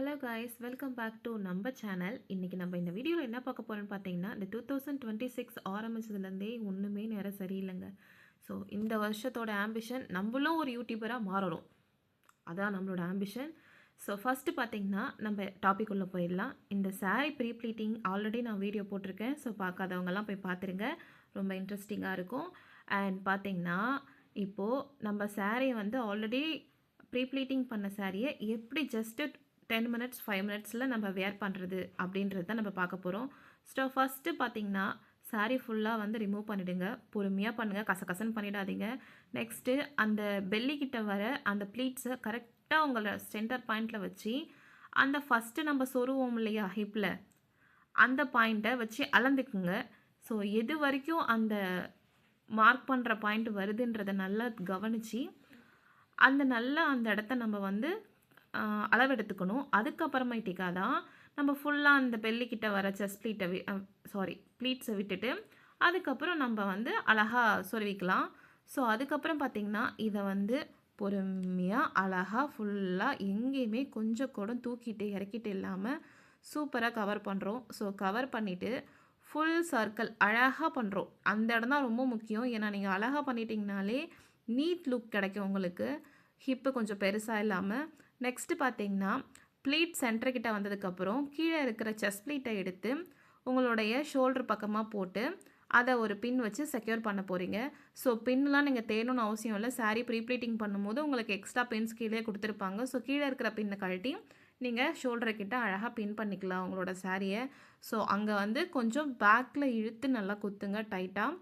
Hello guys welcome back to நம்ம channel இன்றைக்கி நம்ம இந்த வீடியோவில் என்ன பார்க்க போகிறோம்னு பார்த்தீங்கன்னா இந்த டூ தௌசண்ட் டுவெண்ட்டி சிக்ஸ் ஆரம்பிச்சதுலேருந்தே ஒன்றுமே நேரம் சரியில்லைங்க. ஸோ இந்த வருஷத்தோட ஆம்பிஷன் நம்மளும் ஒரு யூடியூபராக மாறணும். அதான் நம்மளோட ஆம்பிஷன் ஸோ ஃபஸ்ட்டு பார்த்தீங்கன்னா நம்ம டாபிக் உள்ளே போயிடலாம். இந்த சாரீ ப்ரீ ப்ளீட்டிங் ஆல்ரெடி நான் வீடியோ போட்டிருக்கேன். ஸோ பார்க்காதவங்கெல்லாம் போய் பார்த்துருங்க. ரொம்ப இன்ட்ரெஸ்டிங்காக இருக்கும். அண்ட் பார்த்தீங்கன்னா இப்போது நம்ம சாரீ வந்து ஆல்ரெடி ப்ரீ ப்ளீட்டிங் பண்ண சாரியை எப்படி ஜஸ்ட்டு டென் மினிட்ஸ் ஃபைவ் மினிட்ஸில் நம்ம வேர் பண்ணுறது அப்படின்றது தான் நம்ம பார்க்க போகிறோம் ஸோ ஃபஸ்ட்டு பார்த்தீங்கன்னா சாரீ ஃபுல்லாக வந்து ரிமூவ் பண்ணிவிடுங்க பொறுமையாக பண்ணுங்கள் கசகசன்னு பண்ணிடாதீங்க. நெக்ஸ்ட்டு அந்த பெல்லிக்கிட்ட வர அந்த ப்ளீட்ஸை கரெக்டாக உங்களை சென்டர் பாயிண்டில் வச்சு அந்த ஃபஸ்ட்டு நம்ம சொருவோம் இல்லையா ஹிப்பில் அந்த பாயிண்ட்டை வச்சு அளந்துக்குங்க. ஸோ எது வரைக்கும் அந்த மார்க் பண்ணுற பாயிண்ட் வருதுன்றதை நல்லா கவனித்து அந்த நல்லா அந்த இடத்த நம்ம வந்து அளவெடுத்துக்கணும். அதுக்கப்புறமேட்டிக்கா தான் நம்ம ஃபுல்லாக அந்த பெல்லிக்கிட்ட வர செஸ்ட் ப்ளீட்டை வி சாரி ப்ளீட்ஸை விட்டுட்டு அதுக்கப்புறம் நம்ம வந்து அழகாக சொருவிக்கலாம். ஸோ அதுக்கப்புறம் பார்த்திங்கன்னா இதை வந்து பொறுமையாக அழகாக ஃபுல்லாக எங்கேயுமே கொஞ்சம் கூட தூக்கிட்டு இறக்கிட்டு இல்லாமல் சூப்பராக கவர் பண்ணுறோம் ஸோ கவர் பண்ணிவிட்டு ஃபுல் சர்க்கிள் அழகாக பண்ணுறோம் அந்த இடம் தான் ரொம்ப முக்கியம். ஏன்னா நீங்கள் அழகாக பண்ணிட்டீங்கனாலே நீட் லுக் கிடைக்கும் உங்களுக்கு. ஹிப்பு கொஞ்சம் பெருசாக இல்லாமல் நெக்ஸ்ட்டு பார்த்தீங்கன்னா ப்ளீட் சென்டர்கிட்ட வந்ததுக்கப்புறம் கீழே இருக்கிற செஸ்ட் ப்ளீட்டை எடுத்து உங்களுடைய ஷோல்டர் பக்கமாக போட்டு அதை ஒரு பின் வச்சு செக்யூர் பண்ண போகிறீங்க ஸோ பின்லாம் நீங்கள் தேடணும்னு அவசியம் இல்லை. சாரீ ப்ரீ ப்ளீட்டிங் பண்ணும்போது உங்களுக்கு எக்ஸ்ட்ரா பின்ஸ் கீழே கொடுத்துருப்பாங்க. ஸோ கீழே இருக்கிற பின்னை கழட்டி நீங்கள் ஷோல்டரை கிட்ட அழகாக பின் பண்ணிக்கலாம் உங்களோட சாரியை ஸோ அங்கே வந்து கொஞ்சம் பேக்கில் இழுத்து நல்லா குத்துங்க டைட்டாக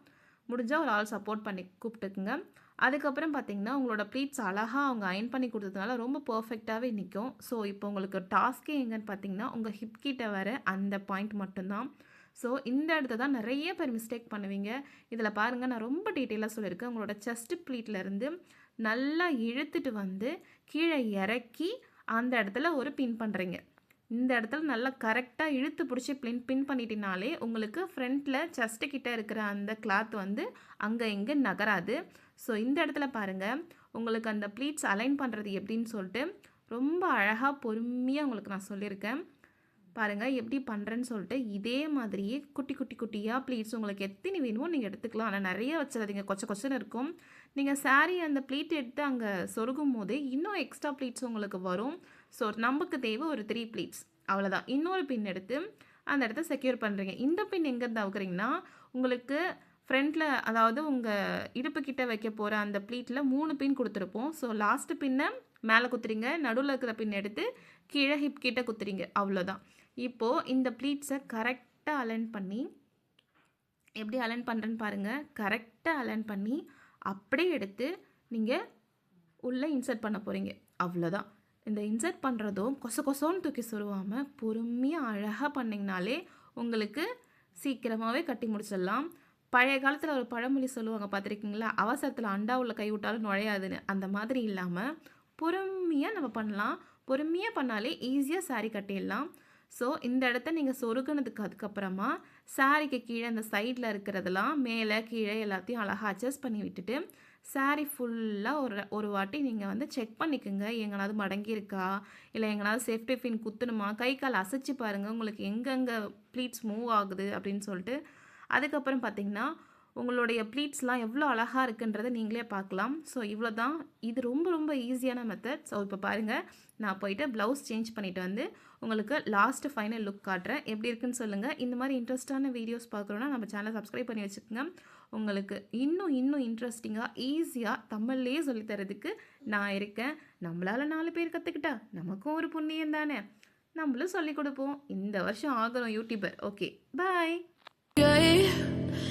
முடிஞ்சால் ஒரு ஆள் சப்போர்ட் பண்ணி கூப்பிட்டுக்குங்க. அதுக்கப்புறம் பார்த்தீங்கன்னா உங்களோட ப்ளீட்ஸ் அழகாக அவங்க அயன் பண்ணி கொடுத்ததுனால ரொம்ப பர்ஃபெக்டாகவே நிற்கும் ஸோ இப்போ உங்களுக்கு டாஸ்க்கே எங்கன்னு பார்த்தீங்கன்னா உங்கள் ஹிப் கிட்ட வர அந்த பாயிண்ட் மட்டும்தான். ஸோ இந்த இடத்த தான் நிறைய பேர் மிஸ்டேக் பண்ணுவீங்க. இதில் பாருங்கள் நான் ரொம்ப டீட்டெயிலாக சொல்லியிருக்கேன். உங்களோட செஸ்ட் ப்ளீட்லேருந்து நல்லா இழுத்துட்டு வந்து கீழே இறக்கி அந்த இடத்துல ஒரு பின் பண்ணுறீங்க இந்த இடத்துல நல்லா கரெக்டாக இழுத்து பிடிச்சி பின் பின் பண்ணிட்டினாலே உங்களுக்கு ஃப்ரண்ட்டில் செஸ்ட்டு கிட்ட இருக்கிற அந்த கிளாத் வந்து அங்கே இங்கே நகராது. ஸோ இந்த இடத்துல பாருங்கள் உங்களுக்கு அந்த ப்ளீட்ஸ் அலைன் பண்ணுறது எப்படின்னு சொல்லிட்டு ரொம்ப அழகாக பொறுமையாக உங்களுக்கு நான் சொல்லியிருக்கேன். பாருங்கள் எப்படி பண்ணுறேன்னு சொல்லிட்டு இதே மாதிரியே குட்டி குட்டி குட்டியாக ப்ளீட்ஸ் உங்களுக்கு எத்தனை வேணுமோ நீங்கள் எடுத்துக்கலாம். ஆனால் நிறைய வச்சிடாதீங்க. கொச்ச கொச்சன்னு இருக்கும். நீங்கள் சாரீ அந்த ப்ளீட் எடுத்து அங்கே சொருகும் போது இன்னும் எக்ஸ்ட்ரா ப்ளீட்ஸ் உங்களுக்கு வரும். ஸோ நமக்கு தேவை ஒரு த்ரீ ப்ளீட்ஸ் அவ்வளோதான் இன்னொரு பின் எடுத்து அந்த இடத்த செக்யூர் பண்ணுறீங்க இந்த பின் எங்கேருந்து அவுக்குறீங்கன்னா உங்களுக்கு ஃப்ரண்ட்டில் அதாவது உங்கள் இடுப்புக்கிட்ட வைக்க போகிற அந்த ப்ளீட்டில் மூணு பின் கொடுத்துருப்போம். ஸோ லாஸ்ட்டு பின்னை மேலே குத்துறீங்க. நடுவில் இருக்கிற பின் எடுத்து கீழே ஹிப் கிட்ட குத்துறீங்க. அவ்வளோதான் இப்போது இந்த ப்ளீட்ஸை கரெக்டாக அலைன் பண்ணி எப்படி அலைன் பண்ணுறேன்னு பாருங்கள் கரெக்டாக அலைன் பண்ணி அப்படியே எடுத்து நீங்கள் உள்ளே இன்சர்ட் பண்ண போகிறீங்க அவ்வளோதான் இந்த இன்சர்ட் பண்ணுறதும் கொச கொசோன்னு தூக்கி சொருவாமல் பொறுமையாக அழகாக பண்ணிங்கனாலே உங்களுக்கு சீக்கிரமாகவே கட்டி முடிச்சிடலாம். பழைய காலத்தில் ஒரு பழமொழி சொல்லுவாங்க பார்த்துருக்கீங்களா? அவசரத்தில் அண்டா உள்ள கை விட்டாலும் நுழையாதுன்னு. அந்த மாதிரி இல்லாமல் பொறுமையாக நம்ம பண்ணலாம். பொறுமையாக பண்ணாலே ஈஸியாக saree கட்டிடலாம். ஸோ இந்த இடத்த நீங்கள் சொருகுனதுக்கு அதுக்கப்புறமா சாரிக்கு கீழே அந்த சைடில் இருக்கிறதெல்லாம் மேலே கீழே எல்லாத்தையும் அழகாக அட்ஜஸ்ட் பண்ணி விட்டுட்டு saree ஃபுல்லாக ஒரு ஒரு வாட்டி நீங்கள் வந்து செக் பண்ணிக்கோங்க. எங்கனாவது மடங்கியிருக்கா இல்லை எங்கனாவது சேஃப்டி பின் குத்தணுமா? கை கால் அசைச்சு பாருங்கள் உங்களுக்கு எங்கெங்கே ப்ளீட்ஸ் மூவ் ஆகுது அப்படின்னு சொல்லிட்டு அதுக்கப்புறம் பார்த்தீங்கன்னா உங்களுடைய ப்ளீட்ஸ்லாம் எவ்வளோ அழகாக இருக்குன்றதை நீங்களே பார்க்கலாம். ஸோ இவ்வளோ தான் இது ரொம்ப ரொம்ப ஈஸியான மெத்தட் ஸோ இப்போ பாருங்கள் நான் போயிட்டு ப்ளவுஸ் சேஞ்ச் பண்ணிவிட்டு வந்து உங்களுக்கு லாஸ்ட்டு ஃபைனல் லுக் காட்டுறேன். எப்படி இருக்குன்னு சொல்லுங்கள் இந்த மாதிரி இன்ட்ரெஸ்டான வீடியோஸ் பார்க்குறோன்னா நம்ம சேனலை சப்ஸ்கிரைப் பண்ணி வச்சுக்கோங்க. உங்களுக்கு இன்னும் இன்னும் இன்ட்ரெஸ்டிங்காக ஈஸியாக தமிழ்லேயே சொல்லித் தரதுக்கு நான் இருக்கேன். நம்மளால் நாலு பேர் கற்றுக்கிட்டா நமக்கும் ஒரு புண்ணியம் தானே. நம்மளும் சொல்லிக் கொடுப்போம். இந்த வருஷம் ஆகிறோம் YouTuber okay bye